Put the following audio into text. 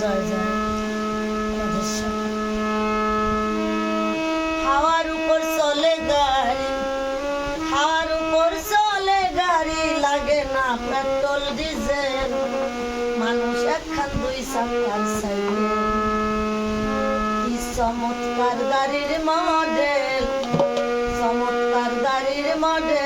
জয় জয়। হাওয়ার উপর চলে গাড়ি, হাওয়ার উপর চলে গাড়ি, লাগে না পেট্রোল, ডিজেল। মানুষ একখান, দুই চাকার সাইকেল কি চমৎকার গাড়ির মডেল, চমৎকার গাড়ির মডেল।